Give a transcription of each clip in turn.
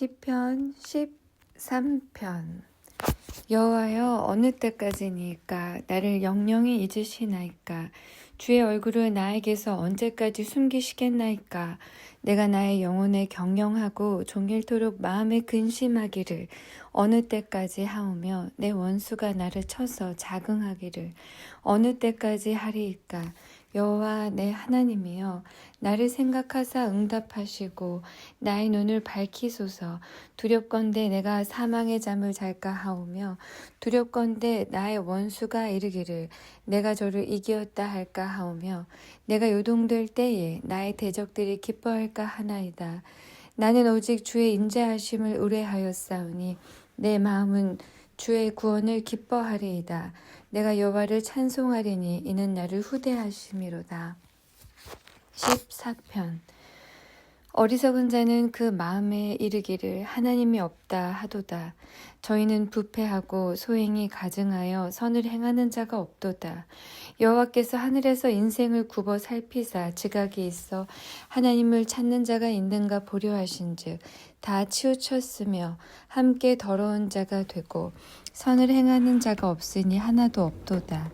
시편 13편. 여호와여 어느 때까지니까 나를 영영히 잊으시나이까? 주의 얼굴을 나에게서 언제까지 숨기시겠나이까? 내가 나의 영혼에 경영하고 종일토록 마음에 근심하기를 어느 때까지 하오며 내 원수가 나를 쳐서 자긍하기를 어느 때까지 하리이까 여호와 내 하나님이여 나를 생각하사 응답하시고 나의 눈을 밝히소서 두렵건대 내가 사망의 잠을 잘까 하오며 두렵건대 나의 원수가 이르기를 내가 저를 이기었다 할까 하오며 내가 요동될 때에 나의 대적들이 기뻐할까 하나이다 나는 오직 주의 인자하심을 의뢰하였사오니 내 마음은 주의 구원을 기뻐하리이다. 내가 여호와를 찬송하리니 이는 나를 후대하심이로다. 14편 어리석은 자는 그 마음에 이르기를 하나님이 없다 하도다. 저희는 부패하고 소행이 가증하여 선을 행하는 자가 없도다. 여호와께서 하늘에서 인생을 굽어 살피사 지각이 있어 하나님을 찾는 자가 있는가 보려 하신즉 다 치우쳤으며 함께 더러운 자가 되고 선을 행하는 자가 없으니 하나도 없도다.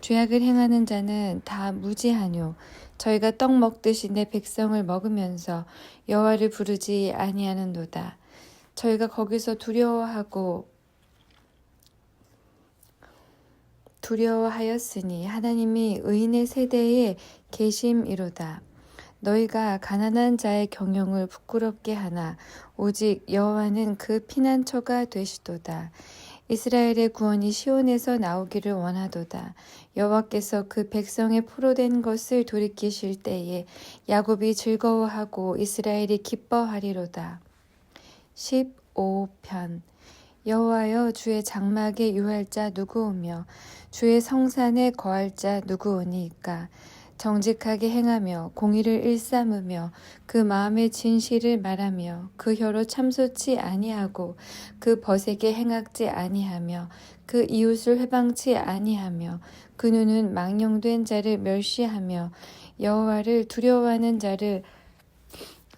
죄악을 행하는 자는 다 무지하뇨. 저희가 떡 먹듯이 내 백성을 먹으면서 여호와를 부르지 아니하는도다. 저희가 거기서 두려워하고 두려워하였으니 하나님이 의인의 세대에 계심이로다. 너희가 가난한 자의 경영을 부끄럽게 하나 오직 여호와는 그 피난처가 되시도다. 이스라엘의 구원이 시온에서 나오기를 원하도다. 여호와께서 그 백성의 포로된 것을 돌이키실 때에 야곱이 즐거워하고 이스라엘이 기뻐하리로다. 15편 여호와여 주의 장막에 유할 자 누구오며 주의 성산에 거할 자 누구오니이까 정직하게 행하며 공의를 일삼으며 그 마음의 진실을 말하며 그 혀로 참소치 아니하고 그 벗에게 행악지 아니하며 그 이웃을 회방치 아니하며 그 눈은 망령된 자를 멸시하며 여호와를 두려워하는 자를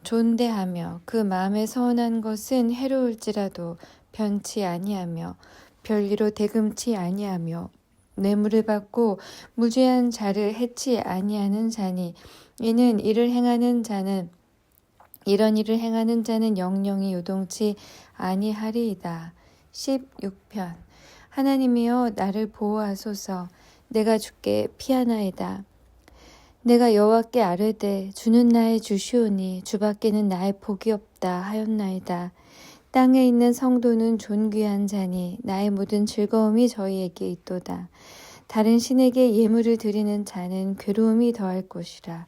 존대하며 그 마음에 서운한 것은 해로울지라도 변치 아니하며 별리로 대금치 아니하며 뇌물을 받고 무죄한 자를 해치 아니하는 자니 이는 이를 행하는 자는 이런 일을 행하는 자는 영영이 요동치 아니하리이다. 16편 하나님이여 나를 보호하소서 내가 주께 피하나이다. 내가 여호와께 아뢰되 주는 나의 주시오니 주밖에는 나의 복이 없다 하였나이다. 땅에 있는 성도는 존귀한 자니 나의 모든 즐거움이 저희에게 있도다. 다른 신에게 예물을 드리는 자는 괴로움이 더할 것이라.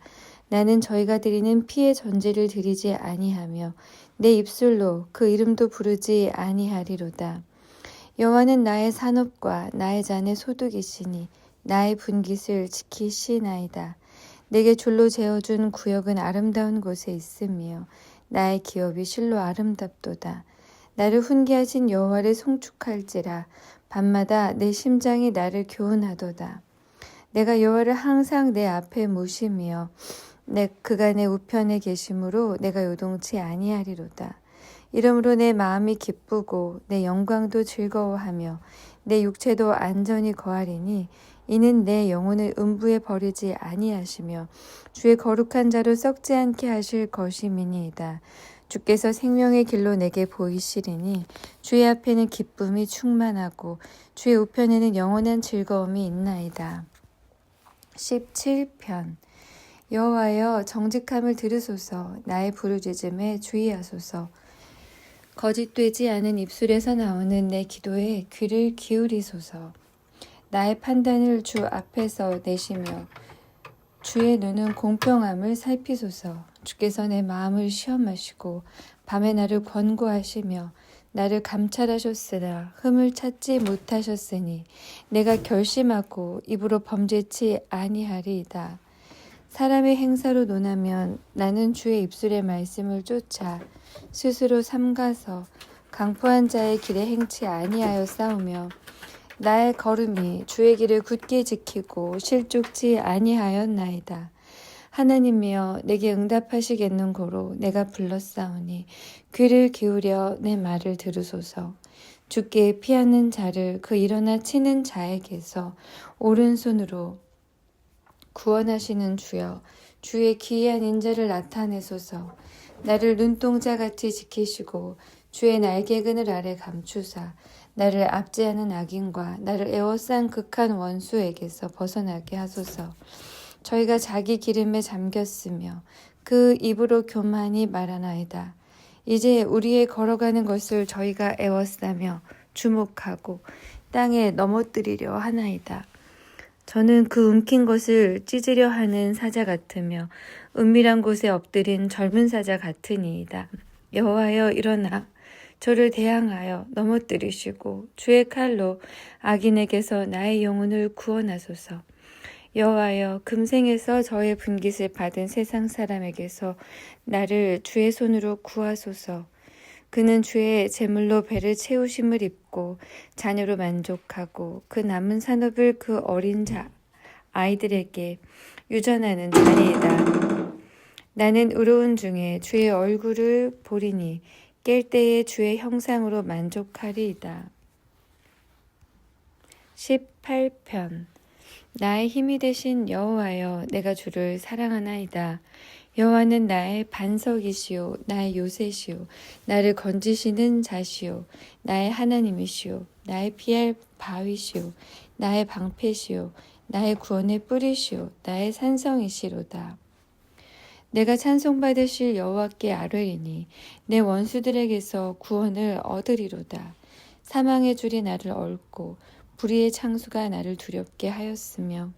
나는 저희가 드리는 피의 전제를 드리지 아니하며 내 입술로 그 이름도 부르지 아니하리로다. 여호와는 나의 산업과 나의 잔의 소득이시니 나의 분깃을 지키시나이다. 내게 줄로 재어준 구역은 아름다운 곳에 있으며 나의 기업이 실로 아름답도다. 나를 훈계하신 여호와를 송축할지라 밤마다 내 심장이 나를 교훈하도다. 내가 여호와를 항상 내 앞에 모시며 내내 우편에 계심으로 내가 요동치 아니하리로다. 이러므로 내 마음이 기쁘고 내 영광도 즐거워하며 내 육체도 안전히 거하리니 이는 내 영혼을 음부에 버리지 아니하시며 주의 거룩한 자로 썩지 않게 하실 것임이니이다. 주께서 생명의 길로 내게 보이시리니 주의 앞에는 기쁨이 충만하고 주의 우편에는 영원한 즐거움이 있나이다. 17편. 여호와여 정직함을 들으소서. 나의 부르짖음에 주의하소서. 거짓되지 않은 입술에서 나오는 내 기도에 귀를 기울이소서. 나의 판단을 주 앞에서 내시며 주의 눈은 공평함을 살피소서 주께서 내 마음을 시험하시고 밤에 나를 권고하시며 나를 감찰하셨으나 흠을 찾지 못하셨으니 내가 결심하고 입으로 범죄치 아니하리이다. 사람의 행사로 논하면 나는 주의 입술의 말씀을 쫓아 스스로 삼가서 강포한 자의 길에 행치 아니하여 싸우며 나의 걸음이 주의 길을 굳게 지키고 실족지 아니하였나이다. 하나님이여 내게 응답하시겠는 고로 내가 불렀사오니 귀를 기울여 내 말을 들으소서. 주께 피하는 자를 그 일어나 치는 자에게서 오른손으로 구원하시는 주여 주의 기이한 인자를 나타내소서. 나를 눈동자같이 지키시고 주의 날개 그늘 아래 감추사 나를 압제하는 악인과 나를 에워싼 극한 원수에게서 벗어나게 하소서 저희가 자기 기름에 잠겼으며 그 입으로 교만히 말하나이다 이제 우리의 걸어가는 것을 저희가 애워싸며 주목하고 땅에 넘어뜨리려 하나이다. 저는 그 움킨 것을 찢으려 하는 사자 같으며 은밀한 곳에 엎드린 젊은 사자 같으니이다. 여호와여 일어나 저를 대항하여 넘어뜨리시고 주의 칼로 악인에게서 나의 영혼을 구원하소서. 여호와여 금생에서 저의 분깃을 받은 세상 사람에게서 나를 주의 손으로 구하소서. 그는 주의 제물로 배를 채우심을 입고 자녀로 만족하고 그 남은 산업을 그 어린 자 아이들에게 유전하는 자리이다. 나는 의로운 중에 주의 얼굴을 보리니 깰 때에 주의 형상으로 만족하리이다. 18편 나의 힘이 되신 여호와여 내가 주를 사랑하나이다. 여호와는 나의 반석이시오 나의 요새시오 나를 건지시는 자시오 나의 하나님이시오 나의 피할 바위시오 나의 방패시오 나의 구원의 뿌리시오 나의 산성이시로다. 내가 찬송받으실 여호와께 아뢰리니 내 원수들에게서 구원을 얻으리로다. 사망의 줄이 나를 얽고 불의의 창수가 나를 두렵게 하였으며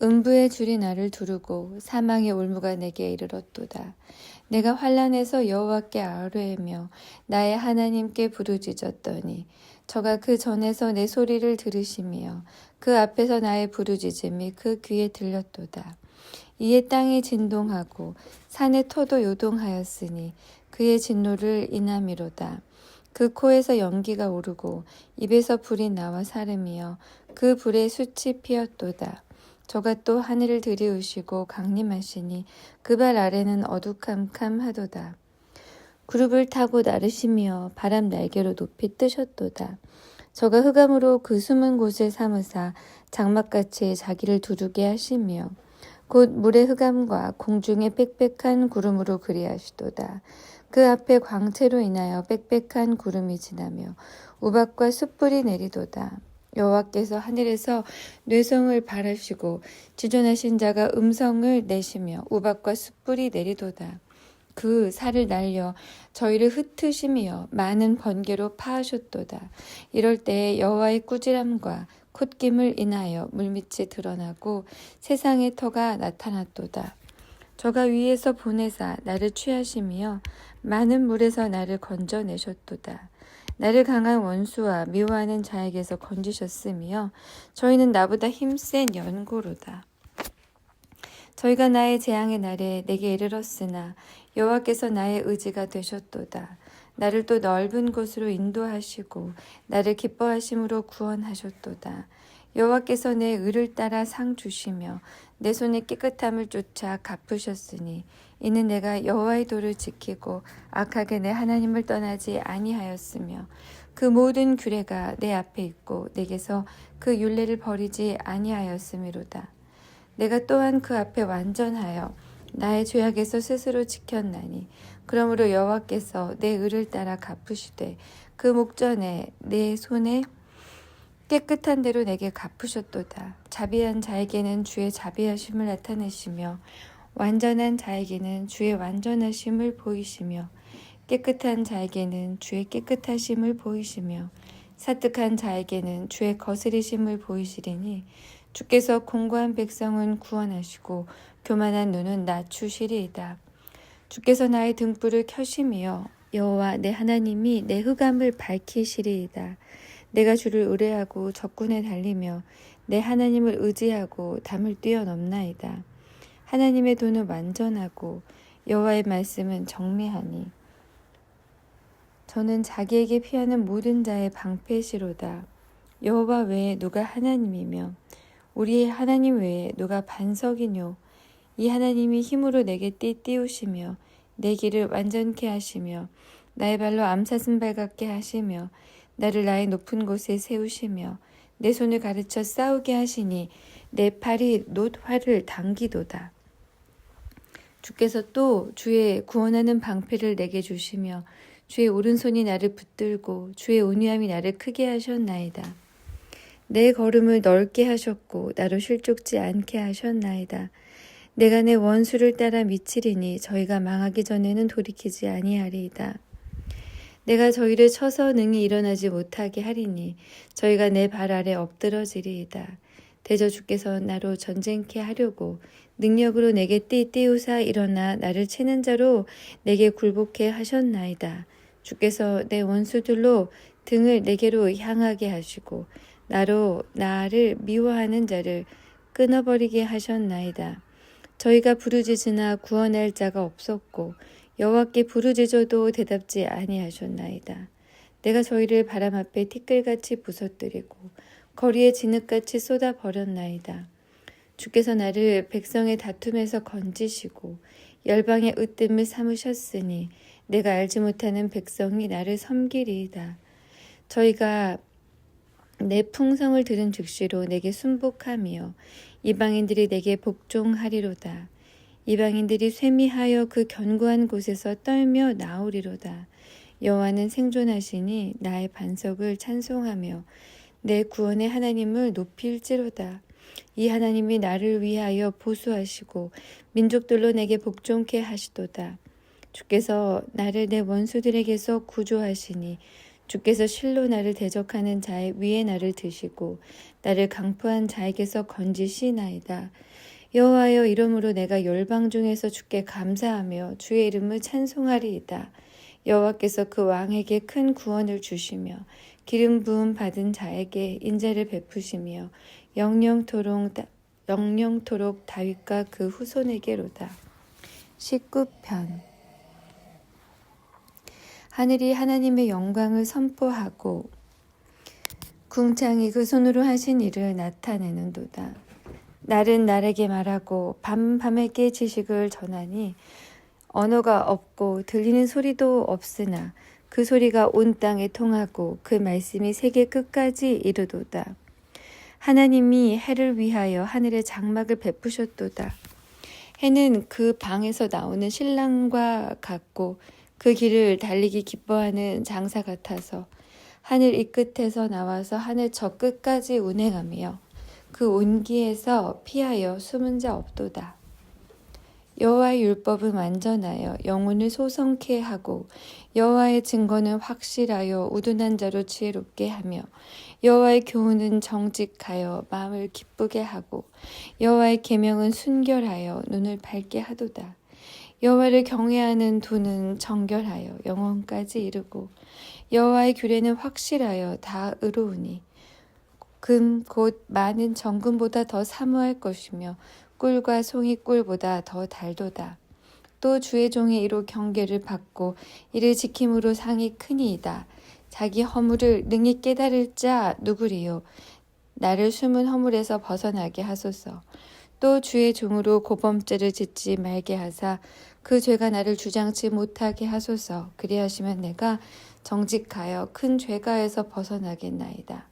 음부의 줄이 나를 두르고 사망의 올무가 내게 이르렀도다. 내가 환란에서 여호와께 아뢰며 나의 하나님께 부르짖었더니 저가 그 전에서 내 소리를 들으시며 그 앞에서 나의 부르짖음이 그 귀에 들렸도다. 이에 땅이 진동하고 산의 터도 요동하였으니 그의 진노를 인함이로다. 그 코에서 연기가 오르고 입에서 불이 나와 사름이여 그 불에 숯이 피었도다. 저가 또 하늘을 들이우시고 강림하시니 그 발 아래는 어두캄캄하도다. 그룹을 타고 나르시며 바람 날개로 높이 뜨셨도다. 저가 흑암으로 그 숨은 곳을 삼으사 장막같이 자기를 두르게 하시며 곧 물의 흑암과 공중의 빽빽한 구름으로 그리하시도다. 그 앞에 광채로 인하여 빽빽한 구름이 지나며 우박과 숯불이 내리도다. 여호와께서 하늘에서 뇌성을 바라시고 지존하신 자가 음성을 내시며 우박과 숯불이 내리도다. 그 살을 날려 저희를 흩으시며 많은 번개로 파하셨도다. 이럴 때 여호와의 꾸지람과 콧김을 인하여 물밑이 드러나고 세상의 터가 나타났도다. 저가 위에서 보내사 나를 취하시며 많은 물에서 나를 건져내셨도다. 나를 강한 원수와 미워하는 자에게서 건지셨으며 저희는 나보다 힘센 연고로다. 저희가 나의 재앙의 날에 내게 이르렀으나 여호와께서 나의 의지가 되셨도다. 나를 또 넓은 곳으로 인도하시고 나를 기뻐하심으로 구원하셨도다. 여호와께서 내 의를 따라 상 주시며 내 손의 깨끗함을 쫓아 갚으셨으니 이는 내가 여호와의 도를 지키고 악하게 내 하나님을 떠나지 아니하였으며 그 모든 규례가 내 앞에 있고 내게서 그 율례를 버리지 아니하였음이로다. 내가 또한 그 앞에 완전하여 나의 죄악에서 스스로 지켰나니 그러므로 여호와께서 내 의를 따라 갚으시되 그 목전에 내 손에 깨끗한 대로 내게 갚으셨도다. 자비한 자에게는 주의 자비하심을 나타내시며 완전한 자에게는 주의 완전하심을 보이시며 깨끗한 자에게는 주의 깨끗하심을 보이시며 사특한 자에게는 주의 거스리심을 보이시리니 주께서 공고한 백성은 구원하시고 교만한 눈은 낮추시리이다. 주께서 나의 등불을 켜시며 여호와 내 하나님이 내 흑암을 밝히시리이다. 내가 주를 의뢰하고 적군에 달리며 내 하나님을 의지하고 담을 뛰어넘나이다. 하나님의 돈은 완전하고 여호와의 말씀은 정밀하니 저는 자기에게 피하는 모든 자의 방패시로다. 여호와 외에 누가 하나님이며 우리의 하나님 외에 누가 반석이뇨 이 하나님이 힘으로 내게 띠 띄우시며 내 길을 완전케 하시며 나의 발로 암사슴 발 같게 하시며 나를 나의 높은 곳에 세우시며 내 손을 가르쳐 싸우게 하시니 내 팔이 놋 활을 당기도다. 주께서 또 주의 구원하는 방패를 내게 주시며 주의 오른손이 나를 붙들고 주의 온유함이 나를 크게 하셨나이다. 내 걸음을 넓게 하셨고 나로 실족지 않게 하셨나이다. 내가 내 원수를 따라 미치리니 저희가 망하기 전에는 돌이키지 아니하리이다. 내가 저희를 쳐서 능히 일어나지 못하게 하리니 저희가 내 발 아래 엎드러지리이다. 대저 주께서 나로 전쟁케 하려고 능력으로 내게 띠 띄우사 일어나 나를 치는 자로 내게 굴복해 하셨나이다. 주께서 내 원수들로 등을 내게로 향하게 하시고 나로 나를 미워하는 자를 끊어버리게 하셨나이다. 저희가 부르짖으나 구원할 자가 없었고 여호와께 부르짖어도 대답지 아니하셨나이다. 내가 저희를 바람 앞에 티끌같이 부서뜨리고 거리에 진흙같이 쏟아 버렸나이다. 주께서 나를 백성의 다툼에서 건지시고 열방의 으뜸을 삼으셨으니 내가 알지 못하는 백성이 나를 섬기리이다. 저희가 내 풍성을 들은 즉시로 내게 순복하며 이방인들이 내게 복종하리로다. 이방인들이 쇠미하여 그 견고한 곳에서 떨며 나오리로다. 여호와는 생존하시니 나의 반석을 찬송하며 내 구원의 하나님을 높일지로다. 이 하나님이 나를 위하여 보수하시고 민족들로 내게 복종케 하시도다. 주께서 나를 내 원수들에게서 구조하시니 주께서 실로 나를 대적하는 자의 위에 나를 드시고 나를 강포한 자에게서 건지시나이다. 여호와여 이름으로 내가 열방 중에서 주께 감사하며 주의 이름을 찬송하리이다. 여호와께서 그 왕에게 큰 구원을 주시며 기름 부음 받은 자에게 인자를 베푸시며 영영토록 영영토록 다윗과 그 후손에게로다. 19편 하늘이 하나님의 영광을 선포하고 궁창이 그 손으로 하신 일을 나타내는도다. 날은 날에게 말하고 밤 밤에게 지식을 전하니 언어가 없고 들리는 소리도 없으나 그 소리가 온 땅에 통하고 그 말씀이 세계 끝까지 이르도다. 하나님이 해를 위하여 하늘의 장막을 베푸셨도다. 해는 그 방에서 나오는 신랑과 같고 그 길을 달리기 기뻐하는 장사 같아서 하늘 이 끝에서 나와서 하늘 저 끝까지 운행하며 그 온기에서 피하여 숨은 자 없도다. 여호와의 율법은 완전하여 영혼을 소성케 하고 여호와의 증거는 확실하여 우둔한 자로 지혜롭게 하며 여호와의 교훈은 정직하여 마음을 기쁘게 하고 여호와의 계명은 순결하여 눈을 밝게 하도다. 여호와를 경외하는 도는 정결하여 영원까지 이르고 여호와의 규례는 확실하여 다 의로우니 금 곧 많은 정금보다 더 사모할 것이며 꿀과 송이 꿀보다 더 달도다. 또 주의 종이 이로 경계를 받고 이를 지킴으로 상이 크니이다. 자기 허물을 능히 깨달을 자 누구리요? 나를 숨은 허물에서 벗어나게 하소서. 또 주의 종으로 고범죄를 짓지 말게 하사 그 죄가 나를 주장치 못하게 하소서. 그리하시면 내가 정직하여 큰 죄가에서 벗어나겠나이다.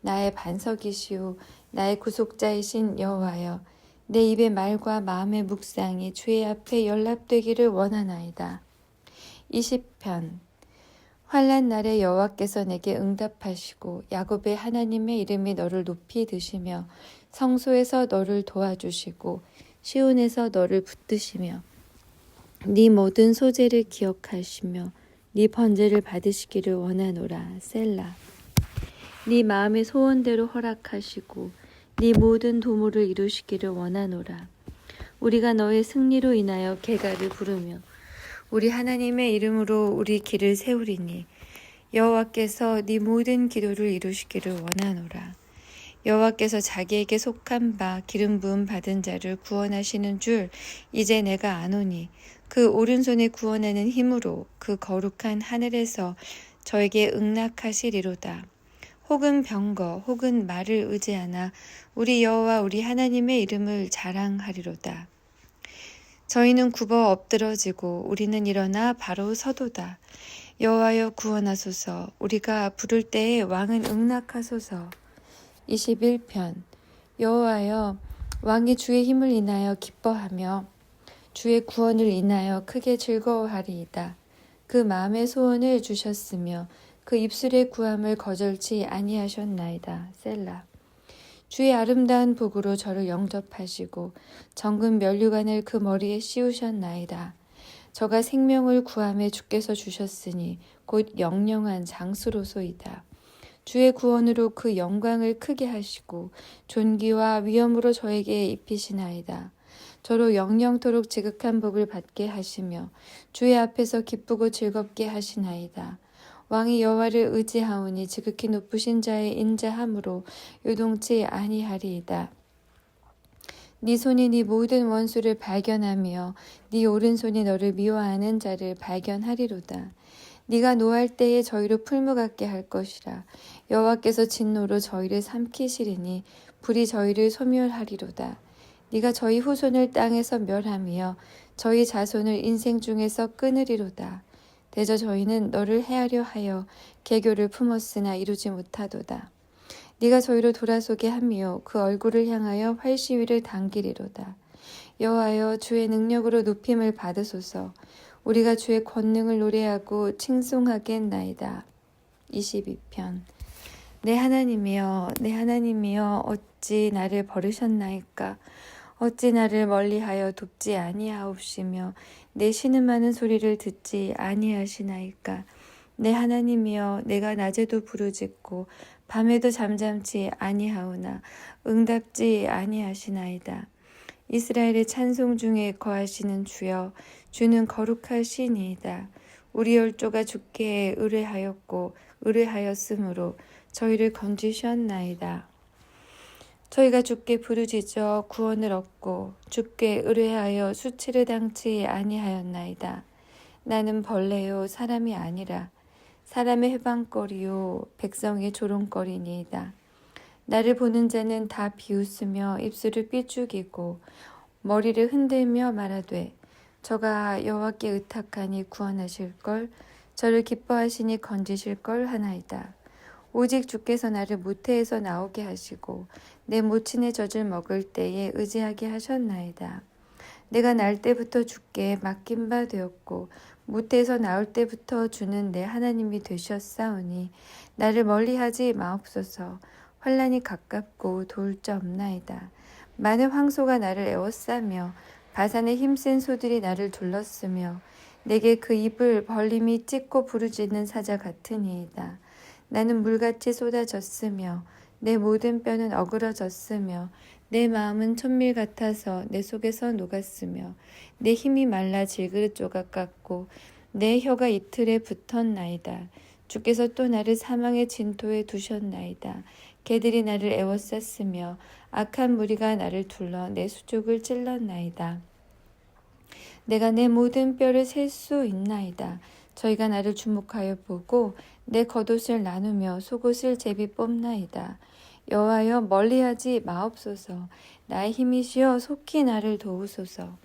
나의 반석이시오 나의 구속자이신 여호와여 내 입의 말과 마음의 묵상이 주의 앞에 연락되기를 원하나이다. 20편 환란 날에 여호와께서 내게 응답하시고 야곱의 하나님의 이름이 너를 높이 드시며 성소에서 너를 도와주시고 시온에서 너를 붙드시며 네 모든 소재를 기억하시며 네 번제를 받으시기를 원하노라 셀라 네 마음의 소원대로 허락하시고 네 모든 도모를 이루시기를 원하노라. 우리가 너의 승리로 인하여 개가를 부르며 우리 하나님의 이름으로 우리 길을 세우리니 여호와께서 네 모든 기도를 이루시기를 원하노라. 여호와께서 자기에게 속한 바 기름 부음 받은 자를 구원하시는 줄 이제 내가 아노니 그 오른손에 구원하는 힘으로 그 거룩한 하늘에서 저에게 응낙하시리로다. 혹은 병거 혹은 말을 의지하나 우리 여호와 우리 하나님의 이름을 자랑하리로다. 저희는 굽어 엎드러지고 우리는 일어나 바로 서도다. 여호와여 구원하소서. 우리가 부를 때에 왕은 응낙하소서. 21편 여호와여 왕이 주의 힘을 인하여 기뻐하며 주의 구원을 인하여 크게 즐거워하리이다. 그 마음의 소원을 주셨으며 그 입술의 구함을 거절치 아니하셨나이다. 셀라. 주의 아름다운 복으로 저를 영접하시고 정금 면류관을 그 머리에 씌우셨나이다. 저가 생명을 구함에 주께서 주셨으니 곧 영영한 장수로소이다. 주의 구원으로 그 영광을 크게 하시고 존귀와 위엄으로 저에게 입히시나이다. 저로 영영토록 지극한 복을 받게 하시며 주의 앞에서 기쁘고 즐겁게 하시나이다. 왕이 여호와를 의지하오니 지극히 높으신 자의 인자함으로 요동치 아니하리이다. 네 손이 네 모든 원수를 발견하며 네 오른손이 너를 미워하는 자를 발견하리로다. 네가 노할 때에 저희로 풀무 같게 할 것이라. 여호와께서 진노로 저희를 삼키시리니 불이 저희를 소멸하리로다. 네가 저희 후손을 땅에서 멸하며 저희 자손을 인생 중에서 끊으리로다. 대저 저희는 너를 헤아려 하여 개교를 품었으나 이루지 못하도다. 네가 저희로 돌아서게 하며 그 얼굴을 향하여 활시위를 당기리로다. 여호와여 주의 능력으로 높임을 받으소서. 우리가 주의 권능을 노래하고 칭송하겠나이다. 22편 내 하나님이여 내 하나님이여 어찌 나를 버리셨나이까? 어찌 나를 멀리하여 돕지 아니하옵시며 내 신음하는 소리를 듣지 아니하시나이까? 내 하나님이여 내가 낮에도 부르짖고 밤에도 잠잠치 아니하오나 응답지 아니하시나이다. 이스라엘의 찬송 중에 거하시는 주여 주는 거룩하시니이다. 우리 열조가 주께 의뢰하였고 의뢰하였으므로 저희를 건지셨나이다 저희가 주께 부르짖어 구원을 얻고 주께 의뢰하여 수치를 당치 아니하였나이다. 나는 벌레요 사람이 아니라 사람의 해방거리요 백성의 조롱거리니이다. 나를 보는 자는 다 비웃으며 입술을 삐죽이고 머리를 흔들며 말하되 저가 여호와께 의탁하니 구원하실 걸 저를 기뻐하시니 건지실 걸 하나이다. 오직 주께서 나를 모태에서 나오게 하시고 내 모친의 젖을 먹을 때에 의지하게 하셨나이다. 내가 날 때부터 주께 맡긴 바 되었고 모태에서 나올 때부터 주는 내 하나님이 되셨사오니 나를 멀리하지 마옵소서. 환란이 가깝고 도울 자 없나이다. 많은 황소가 나를 애워싸며 바산의 힘센 소들이 나를 둘렀으며 내게 그 입을 벌림이 찢고 부르짖는 사자 같으니이다. 나는 물같이 쏟아졌으며 내 모든 뼈는 어그러졌으며 내 마음은 천밀 같아서 내 속에서 녹았으며 내 힘이 말라 질그릇 조각 같고 내 혀가 이틀에 붙었나이다. 주께서 또 나를 사망의 진토에 두셨나이다. 개들이 나를 애워쌌으며 악한 무리가 나를 둘러 내 수족을 찔렀나이다. 내가 내 모든 뼈를 셀 수 있나이다. 저희가 나를 주목하여 보고 내 겉옷을 나누며 속옷을 제비 뽑나이다. 여호와여 멀리하지 마옵소서. 나의 힘이시여 속히 나를 도우소서.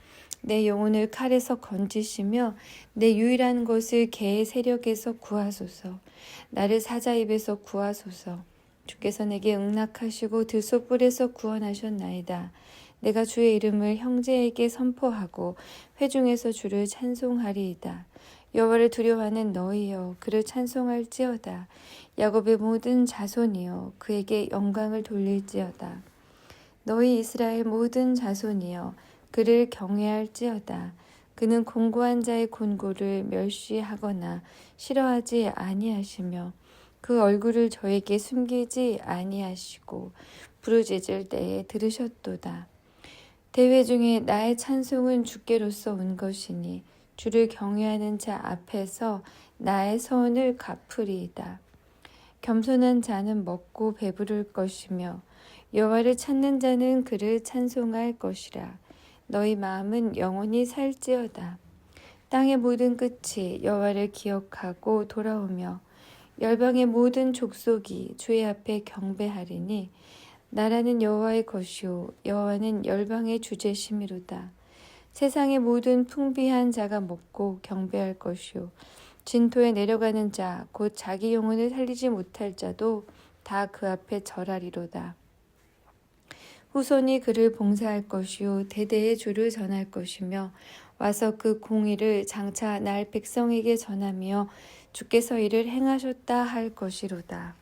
내 영혼을 칼에서 건지시며 내 유일한 것을 개의 세력에서 구하소서. 나를 사자 입에서 구하소서. 주께서 내게 응낙하시고 들소불에서 구원하셨나이다. 내가 주의 이름을 형제에게 선포하고 회중에서 주를 찬송하리이다. 여호와를 두려워하는 너희여 그를 찬송할지어다. 야곱의 모든 자손이여 그에게 영광을 돌릴지어다. 너희 이스라엘 모든 자손이여 그를 경외할지어다. 그는 공고한 자의 곤고를 멸시하거나 싫어하지 아니하시며 그 얼굴을 저에게 숨기지 아니하시고 부르짖을 때에 들으셨도다. 대회 중에 나의 찬송은 주께로서 온 것이니 주를 경외하는 자 앞에서 나의 선을 갚으리이다. 겸손한 자는 먹고 배부를 것이며 여호와를 찾는 자는 그를 찬송할 것이라. 너희 마음은 영원히 살지어다. 땅의 모든 끝이 여호와를 기억하고 돌아오며 열방의 모든 족속이 주의 앞에 경배하리니 나라는 여호와의 것이요 여호와는 열방의 주제심이로다. 세상의 모든 풍비한 자가 먹고 경배할 것이요 진토에 내려가는 자 곧 자기 영혼을 살리지 못할 자도 다 그 앞에 절하리로다. 후손이 그를 봉사할 것이요 대대의 주를 전할 것이며 와서 그 공의를 장차 날 백성에게 전하며 주께서 이를 행하셨다 할 것이로다.